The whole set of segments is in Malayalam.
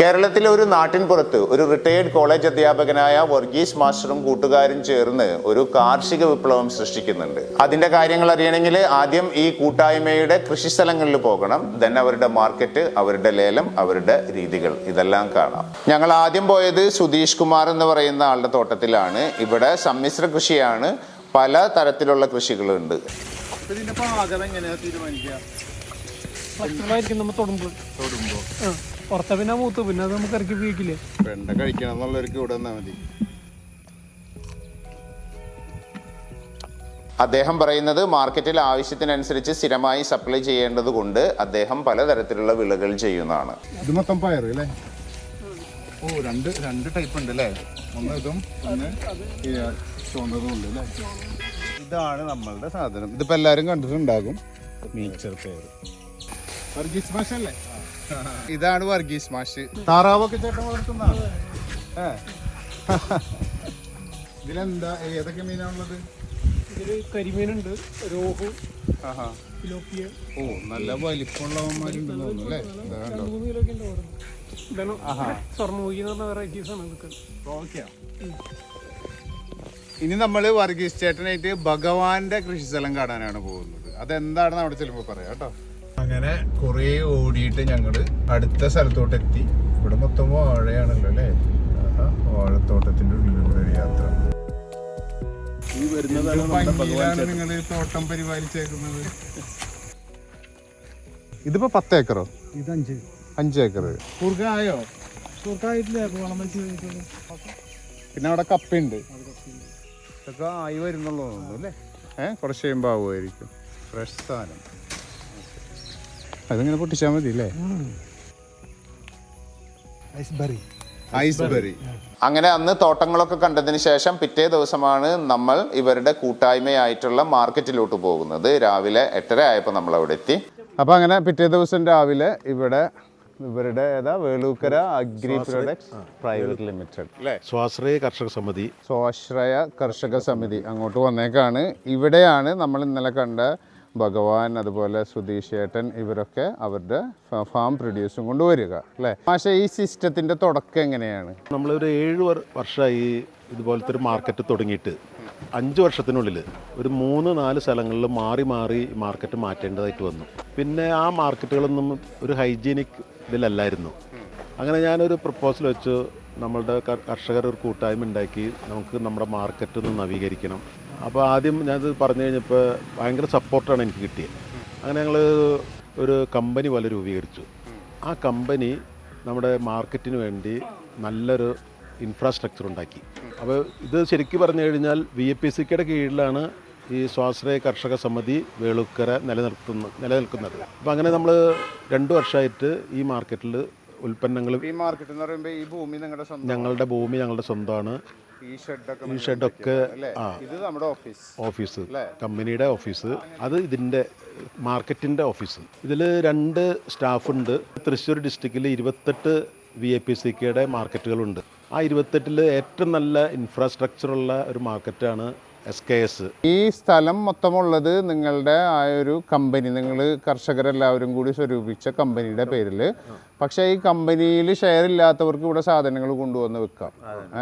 കേരളത്തിലെ ഒരു നാട്ടിൻ പുറത്ത് ഒരു റിട്ടയേർഡ് കോളേജ് അധ്യാപകനായ വർഗീസ് മാസ്റ്ററും കൂട്ടുകാരും ചേർന്ന് ഒരു കാർഷിക വിപ്ലവം സൃഷ്ടിക്കുന്നുണ്ട്. അതിന്റെ കാര്യങ്ങൾ അറിയണമെങ്കിൽ ആദ്യം ഈ കൂട്ടായ്മയുടെ കൃഷിസ്ഥലങ്ങളിൽ പോകണം. ദെൻ അവരുടെ മാർക്കറ്റ് അവരുടെ ലേലം അവരുടെ രീതികൾ ഇതെല്ലാം കാണാം. ഞങ്ങൾ ആദ്യം പോയത് സുധീഷ് കുമാർ എന്ന് പറയുന്ന ആളുടെ തോട്ടത്തിലാണ്. ഇവിടെ സമ്മിശ്ര കൃഷിയാണ് പല തരത്തിലുള്ള കൃഷികളുണ്ട്. ഇതിന്റെ പാകം എങ്ങനെയാ തീരുമാനിക്കുക? തൊടുമ്പോ പുറത്തെ പിന്നെ മൂത്ത് പിന്നെ അത് നമുക്ക് ഇറക്കി ഉപയോഗിക്കില്ലേ? വെണ്ട കഴിക്കണം എന്നുള്ളവർക്ക് ഇവിടെ വന്നാൽ മതി. അദ്ദേഹം പറയുന്നത് മാർക്കറ്റിൽ ആവശ്യത്തിനനുസരിച്ച് സ്ഥിരമായി സപ്ലൈ ചെയ്യേണ്ടത് കൊണ്ട് അദ്ദേഹം പലതരത്തിലുള്ള വിളകൾ ചെയ്യുന്നതാണ്. ഇത് മൊത്തം പയർ അല്ലേ? ഓ രണ്ട് രണ്ട് ടൈപ്പ് ഉണ്ട് അല്ലേ? ഒന്ന് ഇതും ഒന്ന് ചുവന്നതും ഉണ്ട് അല്ലേ? ഇതാണ് നമ്മളുടെ സാധനം. ഇതിപ്പോ എല്ലാരും കണ്ടിട്ടുണ്ടാകും. മീച്ചർ പയർ അല്ലേ ഇതാണ് വർഗീസ് മാഷ്. താറാവൊക്കെ ചേട്ടൻ വളർത്തുന്ന ഇതിലെന്താ? ഏതൊക്കെ മീനാണുള്ളത്? ഇതിൽ കരിമീനുണ്ട് രോഹു ഓ നല്ല വലിപ്പമുള്ളവന്മാരുണ്ടെന്ന് തോന്നുന്നു അല്ലേ? മൂന്ന് ഇതാണ് സ്വർണമുഖി എന്ന് പറഞ്ഞ വെറൈറ്റീസ് ആണ് ഇതൊക്കെ. ഇനി നമ്മൾ വർഗീസ് ചേട്ടനായിട്ട് ഭഗവാന്റെ കൃഷിസ്ഥലം കാണാനാണ് പോകുന്നത്. അതെന്താണെന്ന് അവിടെ ചെല്ലുമ്പോൾ പറയാം കേട്ടോ. അങ്ങനെ കുറേ ഓടിയിട്ട് ഞങ്ങൾ അടുത്ത സ്ഥലത്തോട്ട് എത്തി ഇവിടെ മൊത്തം വാഴയാണല്ലോ അല്ലേ? ആഹാ, വാഴത്തോട്ടത്തിന്റെ ഉള്ളിലൂടെ ഒരു യാത്ര. ഈ വരുന്നതാണ് നിങ്ങൾ തോട്ടം പരിപാലിച്ചേക്കുന്നത്. ഇതിപ്പോ പത്ത് ഏക്കറോ ഇത് അഞ്ച് അഞ്ച് ഏക്കർ വളം വെച്ച് പിന്നെ അവിടെ കപ്പയുണ്ട്. ഇതൊക്കെ ആയി വരുന്നുള്ളൂ അല്ലേ? ഏഹ് കുറച്ച് കഴിയുമ്പോൾ ആവുമായിരിക്കും. ഫ്രഷ് സാധനം. അതിങ്ങനെ പൊട്ടിച്ചാൽ മതി അല്ലേ ഐസ്ബറി. ഐസ്ബെറി. അങ്ങനെ അന്ന് തോട്ടങ്ങളൊക്കെ കണ്ടതിന് ശേഷം പിറ്റേ ദിവസമാണ് നമ്മൾ ഇവരുടെ കൂട്ടായ്മയായിട്ടുള്ള മാർക്കറ്റിലോട്ട് പോകുന്നത്. രാവിലെ എട്ടര ആയപ്പോൾ നമ്മൾ അവിടെ എത്തി. അപ്പോൾ അങ്ങനെ പിറ്റേ ദിവസം രാവിലെ ഇവിടെ ഇവരുടെ ഏതാ? Velookkara agri products private limited. അല്ലേ? സ്വാശ്രയ കർഷക സമിതി. സ്വാശ്രയ കർഷക സമിതി അങ്ങോട്ട് വന്നേക്കാണ്. ഇവിടെയാണ് നമ്മൾ ഇന്നലെ കണ്ട ഭഗവാൻ അതുപോലെ സുധീഷേട്ടൻ ഇവരൊക്കെ അവരുടെ ഫാം പ്രൊഡ്യൂസും കൊണ്ടുവരിക അല്ലേ? പക്ഷേ ഈ സിസ്റ്റത്തിന്റെ തുടക്കം എങ്ങനെയാണ്? നമ്മളൊരു ഏഴ് വർ- വർഷമായി ഇതുപോലത്തെ ഒരു മാർക്കറ്റ് തുടങ്ങിയിട്ട്. അഞ്ച് വർഷത്തിനുള്ളിൽ ഒരു മൂന്ന് നാല് സ്ഥലങ്ങളിൽ മാറി മാറി മാർക്കറ്റ് മാറ്റേണ്ടതായിട്ട് വന്നു. പിന്നെ ആ മാർക്കറ്റുകളൊന്നും ഒരു ഹൈജീനിക് ഇതിലല്ലായിരുന്നു. അങ്ങനെ ഞാനൊരു പ്രപ്പോസൽ വെച്ചു. നമ്മളുടെ കർ- കർഷകർ ഒരു കൂട്ടായ്മ ഉണ്ടാക്കി. നമുക്ക് നമ്മുടെ മാർക്കറ്റ് ഒന്ന് നവീകരിക്കണം. അപ്പോൾ ആദ്യം ഞാനത് പറഞ്ഞു കഴിഞ്ഞപ്പോൾ ഭയങ്കര സപ്പോർട്ടാണ് എനിക്ക് കിട്ടിയത്. അങ്ങനെ ഞങ്ങൾ ഒരു കമ്പനി പോലെ രൂപീകരിച്ചു. ആ കമ്പനി നമ്മുടെ മാർക്കറ്റിന് വേണ്ടി നല്ലൊരു ഇൻഫ്രാസ്ട്രക്ചർ ഉണ്ടാക്കി. അപ്പോൾ ഇത് ശരിക്കും പറഞ്ഞു കഴിഞ്ഞാൽ വി എ പി സിക്കയുടെ കീഴിലാണ് ഈ സ്വാശ്രയ കർഷക സമിതി വേളുക്കര നിലനിർത്തുന്ന നിലനിൽക്കുന്നത്. അപ്പോൾ അങ്ങനെ നമ്മൾ രണ്ട് വർഷമായിട്ട് ഈ മാർക്കറ്റിൽ ഉൽപ്പന്നങ്ങൾ ഈ മാർക്കറ്റ് എന്ന് പറയുമ്പോൾ ഈ ഭൂമി നിങ്ങളുടെ ഞങ്ങളുടെ ഭൂമി ഞങ്ങളുടെ സ്വന്തമാണ്. ഈ ഷെഡൊക്കെ ഓഫീസ്. കമ്പനിയുടെ ഓഫീസ്. അത് ഇതിന്റെ മാർക്കറ്റിന്റെ ഓഫീസ്. ഇതിൽ രണ്ട് സ്റ്റാഫുണ്ട്. തൃശ്ശൂർ ഡിസ്ട്രിക്റ്റിൽ ഇരുപത്തെട്ട് വി എ പി സി കെയുടെ മാർക്കറ്റുകളുണ്ട്. ആ ഇരുപത്തെട്ടിൽ ഏറ്റവും നല്ല ഇൻഫ്രാസ്ട്രക്ചറുള്ള ഒരു മാർക്കറ്റാണ് എസ് കെ എസ് ഈ സ്ഥലം മൊത്തമുള്ളത് നിങ്ങളുടെ ആ ഒരു കമ്പനി നിങ്ങൾ കർഷകരെല്ലാവരും കൂടി സ്വരൂപിച്ച കമ്പനിയുടെ പേരിൽ പക്ഷേ ഈ കമ്പനിയിൽ ഷെയർ ഇല്ലാത്തവർക്ക് ഇവിടെ സാധനങ്ങൾ കൊണ്ടുവന്ന് വെക്കാം.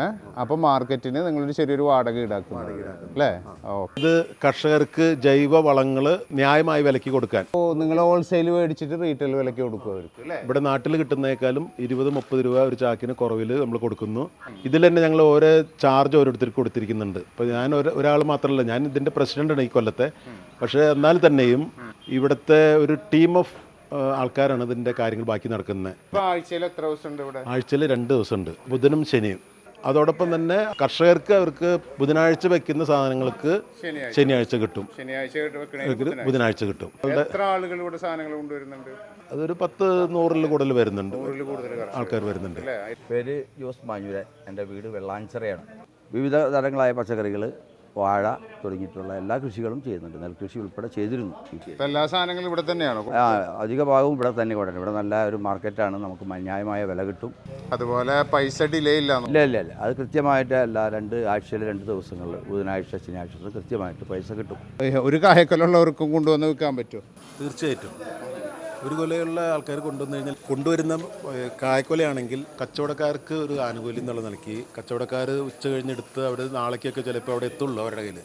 ഏഹ് അപ്പോൾ മാർക്കറ്റിന് നിങ്ങളൊരു ചെറിയൊരു വാടക ഈടാക്കും അല്ലേ? ഓ. ഇത് കർഷകർക്ക് ജൈവ വളങ്ങൾ ന്യായമായ വിലയ്ക്ക് കൊടുക്കാൻ. ഓ നിങ്ങൾ ഹോൾസെയിൽ മേടിച്ചിട്ട് റീറ്റെയിൽ വിലയ്ക്ക് കൊടുക്കും അവർക്ക് അല്ലേ? ഇവിടെ നാട്ടിൽ കിട്ടുന്നേക്കാളും ഇരുപത് മുപ്പത് രൂപ ഒരു ചാക്കിന് കുറവിൽ നമ്മൾ കൊടുക്കുന്നു. ഇതിൽ തന്നെ ഞങ്ങൾ ഓരോ ചാർജ് ഓരോരുത്തർക്ക് കൊടുത്തിരിക്കുന്നുണ്ട്. ഇപ്പോൾ ഞാൻ ഒരു ഒരാൾ മാത്രമല്ല ഞാൻ ഇതിന്റെ പ്രസിഡന്റാണ് ഈ കൊല്ലത്തെ. പക്ഷേ എന്നാൽ തന്നെയും ഇവിടുത്തെ ഒരു ടീം ഓഫ് ആൾക്കാരാണ് ഇതിന്റെ കാര്യങ്ങൾ ബാക്കി നടക്കുന്നത്. ആഴ്ചയിൽ എത്ര ദിവസം ഉണ്ട് ഇവിടെ? ആഴ്ചയിൽ രണ്ട് ദിവസമുണ്ട് ബുധനും ശനിയും. അതോടൊപ്പം തന്നെ കർഷകർക്ക് അവർക്ക് ബുധനാഴ്ച വെക്കുന്ന സാധനങ്ങൾക്ക് ശനിയാഴ്ച. കിട്ടും. ബുധനാഴ്ച. കിട്ടും. അതൊരു പത്ത് നൂറിൽ കൂടുതൽ വരുന്നുണ്ട്. ആൾക്കാർ വരുന്നുണ്ട്. പേര് ജോസ് മാഞ്ഞൂരൻ എന്റെ വീട് വെള്ളാഞ്ചിറയാണ്. വിവിധ തരങ്ങളായ പച്ചക്കറികൾ വാഴ തുടങ്ങിയിട്ടുള്ള എല്ലാ കൃഷികളും ചെയ്യുന്നുണ്ട്. നെൽകൃഷി ഉൾപ്പെടെ ചെയ്തിരുന്നു ഇപ്പൊ എല്ലാ സാധനങ്ങളും ഇവിടെ തന്നെയാണ്? ആ, അധിക ഭാഗവും ഇവിടെ തന്നെ കൊണ്ടുവരണം ഇവിടെ നല്ല ഒരു മാർക്കറ്റാണ്. നമുക്ക് ന്യായമായ വില കിട്ടും. അതുപോലെ പൈസ ഡിലേ ഇല്ല ഇല്ല ഇല്ല ഇല്ല. അത് കൃത്യമായിട്ട് എല്ലാ രണ്ട് ആഴ്ചയിൽ രണ്ട് ദിവസങ്ങളിൽ ബുധനാഴ്ച ശനിയാഴ്ച കൃത്യമായിട്ട് പൈസ കിട്ടും. ഒരു കായക്കലുള്ളവർക്കും കൊണ്ടുവന്ന് വിൽക്കാൻ പറ്റുമോ? തീർച്ചയായിട്ടും. ഒരു കൊലയുള്ള ആൾക്കാർ കൊണ്ടുവന്നു കഴിഞ്ഞാൽ കൊണ്ടുവരുന്ന കായ്ക്കൊലയാണെങ്കിൽ കച്ചവടക്കാർക്ക് ഒരു ആനുകൂല്യം എന്നുള്ള നിലയ്ക്ക് കച്ചവടക്കാർ ഉച്ച കഴിഞ്ഞെടുത്ത് അവിടെ നാളേക്കൊക്കെ ചിലപ്പോൾ അവിടെ എത്തുള്ളൂ അവരുടെ കയ്യിൽ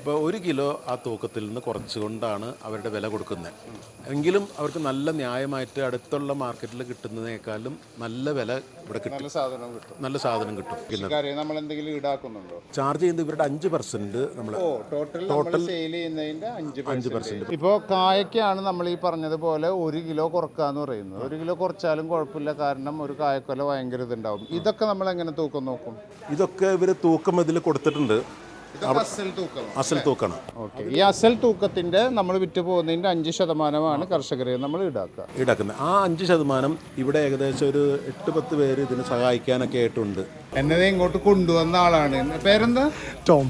അപ്പോൾ ഒരു കിലോ ആ തൂക്കത്തിൽ നിന്ന് കുറച്ചുകൊണ്ടാണ് അവരുടെ വില കൊടുക്കുന്നത്. എങ്കിലും അവർക്ക് നല്ല ന്യായമായിട്ട് അടുത്തുള്ള മാർക്കറ്റിൽ കിട്ടുന്നതിനേക്കാളും നല്ല വില ഇവിടെ കിട്ടും. നല്ല സാധനം കിട്ടും. നല്ല സാധനം കിട്ടും. നമ്മൾ എന്തെങ്കിലും ഈടാക്കുന്നുണ്ടോ? ചാർജ് ചെയ്യുന്നത് ഇവരുടെ അഞ്ച് പെർസെന്റ് നമ്മൾ ടോട്ടൽ സെയിൽ ചെയ്യുന്നതിന്റെ അഞ്ച് പെർസെന്റ് ഇപ്പോൾ കായക്കാണ് നമ്മൾ ഈ പറഞ്ഞതുപോലെ ഒരു കിലോ കുറക്കുക എന്ന് പറയുന്നത്. ഒരു കിലോ കുറച്ചാലും കുഴപ്പമില്ല. കാരണം ഒരു കായക്കൊല ഭയങ്കര ഇതുണ്ടാവും. ഇതൊക്കെ നമ്മൾ എങ്ങനെ തൂക്കം നോക്കും? ഇതൊക്കെ ഇവർ തൂക്കം ഇതിൽ കൊടുത്തിട്ടുണ്ട്. അസൽ തൂക്കണം അസൽ തൂക്കാണ്. ഓക്കെ. ഈ അസൽ തൂക്കത്തിന്റെ നമ്മൾ വിറ്റ് പോകുന്നതിന്റെ അഞ്ച് ശതമാനമാണ് കർഷകരെ നമ്മൾ ഈടാക്കുക. ഈടാക്കുന്നത്. ആ അഞ്ച് ശതമാനം ഇവിടെ ഏകദേശം ഒരു എട്ട് പത്ത് പേര് ഇതിന് സഹായിക്കാനൊക്കെ ആയിട്ടുണ്ട്. എന്നത് ഇങ്ങോട്ട് കൊണ്ടുവന്ന ആളാണ്. പേരെന്താ? ടോം.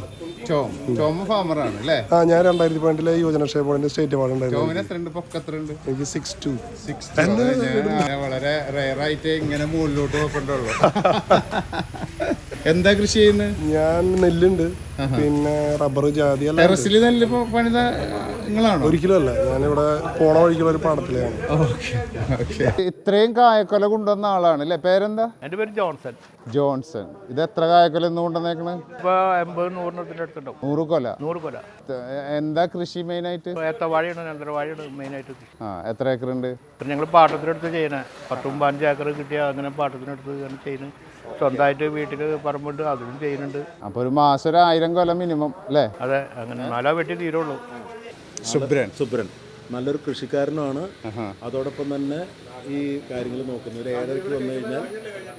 ഫാമറാണ് അല്ലേ? ആ ഞാൻ രണ്ടായിരത്തി പതിനെട്ടിലെ യുവജനക്ഷേമ ബോർഡിന്റെ സ്റ്റേറ്റ് അവാർഡ് ഉണ്ടായിരുന്നു. എനിക്ക് സിക്സ് ടു സിക്സ് വളരെ റയറായിട്ട് ഇങ്ങനെ മുകളിലോട്ട് നോക്കണ്ടുള്ളൂ. എന്താ കൃഷി ചെയ്യുന്നത് ഞാൻ നെല്ലുണ്ട്. പിന്നെ റബ്ബർ ജാതി ടെറസിൽ നെല്ല് പണിത നിങ്ങളാണോ? ഒരിക്കലും അല്ല ഞാനിവിടെ പോണ വഴിക്കുള്ള ഒരു പാടത്തിലാണ്. ഇത്രയും കായക്കൊല കൊണ്ടുവന്ന ആളാണ് അല്ലേ? പേരെന്താ? എന്റെ പേര് ജോൺസൺ. ജോൺസൺ. ഇത് എത്ര കായക്കൊല ഒന്നും കൊണ്ടുവന്നേക്കണ്? നൂറ് കൊല? നൂറ് കൊല. എന്താ കൃഷി മെയിൻ ആയിട്ട്? ആ എത്ര ഏക്കർ ഉണ്ട് ഞങ്ങൾ പാട്ടത്തിനടുത്ത് ചെയ്യണേ പത്തും പതിനഞ്ച് ഏക്കർ കിട്ടിയ അങ്ങനെ പാട്ടത്തിനടുത്ത് ചെയ്യുന്നത് സ്വന്തമായിട്ട് വീട്ടിൽ പറമ്പുണ്ട് അതിലും ചെയ്യുന്നുണ്ട് അപ്പൊ ഒരു മാസം ഒരു ആയിരം കൊല്ലം മിനിമം അല്ലേ അതെ അങ്ങനെ നാലാ വെട്ടി തീരുള്ളൂ സുബ്രൻ സുബ്രൻ നല്ലൊരു കൃഷിക്കാരനുമാണ് അതോടൊപ്പം തന്നെ ഈ കാര്യങ്ങൾ നോക്കുന്നത് ഒരു ഏഴരയ്ക്ക് വന്നു കഴിഞ്ഞാൽ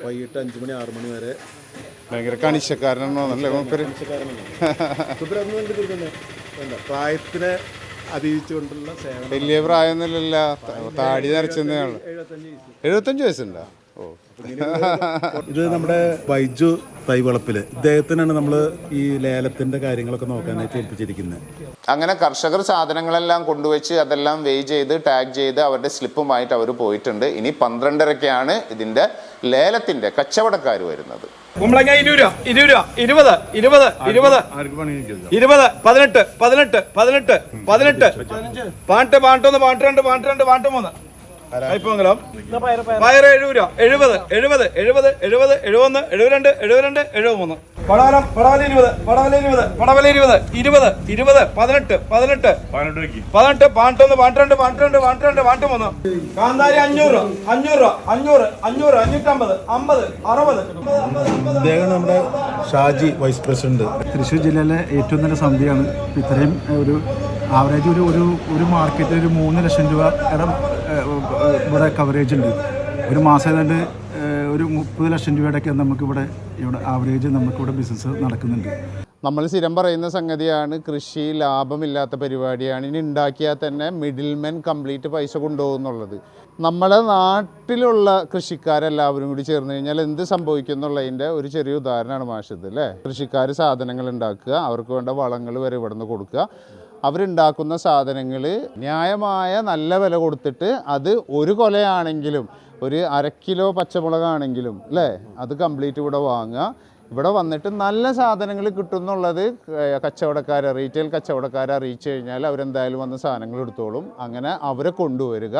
വൈകിട്ട് അഞ്ച് മണി ആറ് മണി വരെ ഭയങ്കര കണിശക്കാരനാണോ അല്ലേ മൂപ്പര് സുബ്രൻ എന്ന് പറഞ്ഞിട്ട് പിന്നെ എന്താ പ്രായത്തിനെ അതിജീവിച്ചുകൊണ്ടുള്ള സേവനം വലിയ പ്രായമൊന്നുമില്ലല്ല താടി നരച്ചെന്നേയുള്ളൂ എഴുപത്തഞ്ച് വയസ്സുണ്ടോ ഇത് നമ്മുടെ വൈജു തൈ തൈവളപ്പിൽ. ഇദ്ദേഹത്തിനാണ് നമ്മൾ ഈ ലേലത്തിന്റെ കാര്യങ്ങളൊക്കെ നോക്കാനായിട്ട് ഏൽപ്പിച്ചിരിക്കുന്നത് അങ്ങനെ കർഷകർ സാധനങ്ങളെല്ലാം കൊണ്ടുവച്ച് അതെല്ലാം വെയ് ചെയ്ത് ടാഗ് ചെയ്ത് അവരുടെ സ്ലിപ്പുമായിട്ട് അവർ പോയിട്ടുണ്ട്. ഇനി പന്ത്രണ്ടരക്കാണ് ഇതിന്റെ ലേലത്തിന്റെ കച്ചവടക്കാർ വരുന്നത്. കുമ്പളങ്ങ ഇരുപത് രൂപ ഇരുപത് രൂപ ഇരുപത് ഇരുപത് ഇരുപത് ഇരുപത് പതിനെട്ട് പതിനെട്ട് പതിനെട്ട് പതിനെട്ട്. പാട്ട് പാട്ടൊന്ന് പാട്ട് രണ്ട് പാട്ട് രണ്ട് പാട്ട് മൂന്ന്. കൈപ്പൊങ്കലം പയറ് എഴുപത് രൂപ. എഴുപത് എഴുപത് എഴുപത് എഴുപത് എഴുപത്തൊന്ന് എഴുപത്തിരണ്ട് എഴുപത്തിരണ്ട് എഴുപത്തിമൂന്ന്. പടവലം പടവല ഇരുപത് പടവല ഇരുപത്. പടവല ഇരുപത് ഇരുപത് ഇരുപത് പതിനെട്ട് പതിനെട്ട്. പതിനെട്ട് പാട്ടൊന്ന് പാട്ട് രണ്ട് പാട്ട് രണ്ട് പാട്ട് രണ്ട് പാട്ട് മൂന്ന്. കാന്താരി അഞ്ഞൂറ് രൂപ അഞ്ഞൂറ് രൂപ അഞ്ഞൂറ് അഞ്ഞൂറ് അഞ്ഞൂറ്റമ്പത് അമ്പത് അറുപത്. അമ്പത് അമ്പത് അമ്പത് ഇദ്ദേഹം നമ്മുടെ ഷാജി വൈസ് പ്രസിഡന്റ്. തൃശ്ശൂർ ജില്ലയിലെ ഏറ്റവും നല്ല സന്ധ്യയാണ് ഇത്രയും ഒരു ആവറേജ് ഒരു ഒരു ഒരു മാർക്കറ്റിൽ ഒരു മൂന്ന് ലക്ഷം രൂപ ഇടം ഇവിടെ കവറേജ് ഉണ്ട്. ഒരു മാസം ഏതാണ്ട് ഒരു മുപ്പത് ലക്ഷം രൂപയുടെയൊക്കെ നമുക്കിവിടെ ഇവിടെ ആവറേജ് നമുക്കിവിടെ ബിസിനസ് നടക്കുന്നുണ്ട്. നമ്മൾ സ്ഥിരം പറയുന്ന സംഗതിയാണ് കൃഷി ലാഭമില്ലാത്ത പരിപാടിയാണ്. ഇനി ഉണ്ടാക്കിയാൽ തന്നെ മിഡിൽമെൻ കംപ്ലീറ്റ് പൈസ കൊണ്ടുപോകുന്നുള്ളത് നമ്മുടെ നാട്ടിലുള്ള കൃഷിക്കാരെല്ലാവരും കൂടി ചേർന്ന് കഴിഞ്ഞാൽ എന്ത് സംഭവിക്കും എന്നുള്ളതിന്റെ ഒരു ചെറിയ ഉദാഹരണമാണ് മാഷത് അല്ലേ? കൃഷിക്കാർ സാധനങ്ങൾ ഉണ്ടാക്കുക അവർക്ക് വേണ്ട വളങ്ങൾ വരെ ഇവിടെ നിന്ന് കൊടുക്കുക. അവരുണ്ടാക്കുന്ന സാധനങ്ങൾ ന്യായമായ നല്ല വില കൊടുത്തിട്ട് അത് ഒരു കൊലയാണെങ്കിലും ഒരു അര കിലോ പച്ചമുളകാണെങ്കിലും അല്ലേ? അത് കംപ്ലീറ്റ് ഇവിടെ വാങ്ങുക. ഇവിടെ വന്നിട്ട് നല്ല സാധനങ്ങൾ കിട്ടുന്നുള്ളത് കച്ചവടക്കാരെ റീറ്റെയിൽ കച്ചവടക്കാരെ അറിയിച്ചു കഴിഞ്ഞാൽ അവരെന്തായാലും വന്ന സാധനങ്ങൾ എടുത്തോളും. അങ്ങനെ അവരെ കൊണ്ടുവരിക.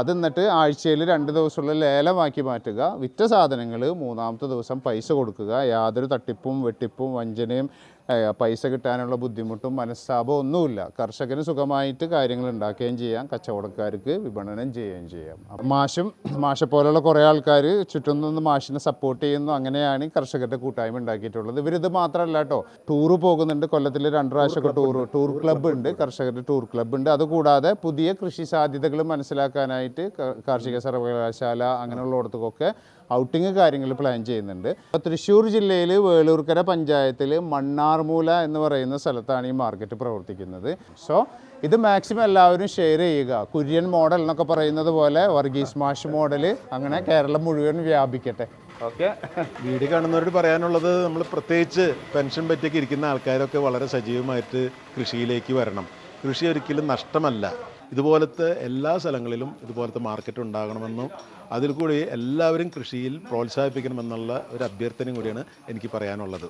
അത് എന്നിട്ട് ആഴ്ചയിൽ രണ്ട് ദിവസമുള്ള ലേലമാക്കി മാറ്റുക. വിറ്റ സാധനങ്ങൾ മൂന്നാമത്തെ ദിവസം പൈസ കൊടുക്കുക. യാതൊരു തട്ടിപ്പും വെട്ടിപ്പും വഞ്ചനയും പൈസ കിട്ടാനുള്ള ബുദ്ധിമുട്ടും മനസ്താപവും ഒന്നുമില്ല. കർഷകന് സുഖമായിട്ട് കാര്യങ്ങൾ ഉണ്ടാക്കുകയും ചെയ്യാം. കച്ചവടക്കാർക്ക് വിപണനം ചെയ്യുകയും ചെയ്യാം. മാഷും മാഷെ പോലുള്ള കുറേ ആൾക്കാർ ചുറ്റും നിന്ന് മാഷിനെ സപ്പോർട്ട് ചെയ്യുന്നു. അങ്ങനെയാണ് കർഷകരുടെ കൂട്ടായ്മ ഉണ്ടാക്കിയിട്ടുള്ളത്. ഇവരിത് മാത്രമല്ല കേട്ടോ. ടൂറ് പോകുന്നുണ്ട്. കൊല്ലത്തിൽ രണ്ട് പ്രാവശ്യമൊക്കെ ടൂർ ടൂർ ക്ലബ്ബ് ഉണ്ട്. കർഷകരുടെ ടൂർ ക്ലബ്ബ് ഉണ്ട്. അതുകൂടാതെ പുതിയ കൃഷി സാധ്യതകൾ മനസ്സിലാക്കാനായിട്ട് കാർഷിക സർവകലാശാല അങ്ങനെയുള്ളടത്തൊക്കെ ഔട്ടിങ് കാര്യങ്ങൾ പ്ലാൻ ചെയ്യുന്നുണ്ട്. തൃശ്ശൂർ ജില്ലയിൽ വേളൂർക്കര പഞ്ചായത്തിൽ മണ്ണാർമൂല എന്ന് പറയുന്ന സ്ഥലത്താണ് ഈ മാർക്കറ്റ് പ്രവർത്തിക്കുന്നത്. സോ ഇത് മാക്സിമം എല്ലാവരും ഷെയർ ചെയ്യുക. കുര്യൻ മോഡൽ എന്നൊക്കെ പറയുന്നത് പോലെ വർഗീസ് മാഷ് മോഡൽ അങ്ങനെ കേരളം മുഴുവൻ വ്യാപിക്കട്ടെ. ഓക്കെ വീട് കാണുന്നവരോട് പറയാനുള്ളത് നമ്മൾ പ്രത്യേകിച്ച് പെൻഷൻ പറ്റിയൊക്കെ ഇരിക്കുന്ന ആൾക്കാരൊക്കെ വളരെ സജീവമായിട്ട് കൃഷിയിലേക്ക് വരണം. കൃഷി ഒരിക്കലും നഷ്ടമല്ല. ഇതുപോലത്തെ എല്ലാ സ്ഥലങ്ങളിലും ഇതുപോലത്തെ മാർക്കറ്റ് ഉണ്ടാകണമെന്നും അതിൽ കൂടി എല്ലാവരും കൃഷിയിൽ പ്രോത്സാഹിപ്പിക്കണമെന്നുള്ള ഒരു അഭ്യർത്ഥനയും കൂടിയാണ് എനിക്ക് പറയാനുള്ളത്.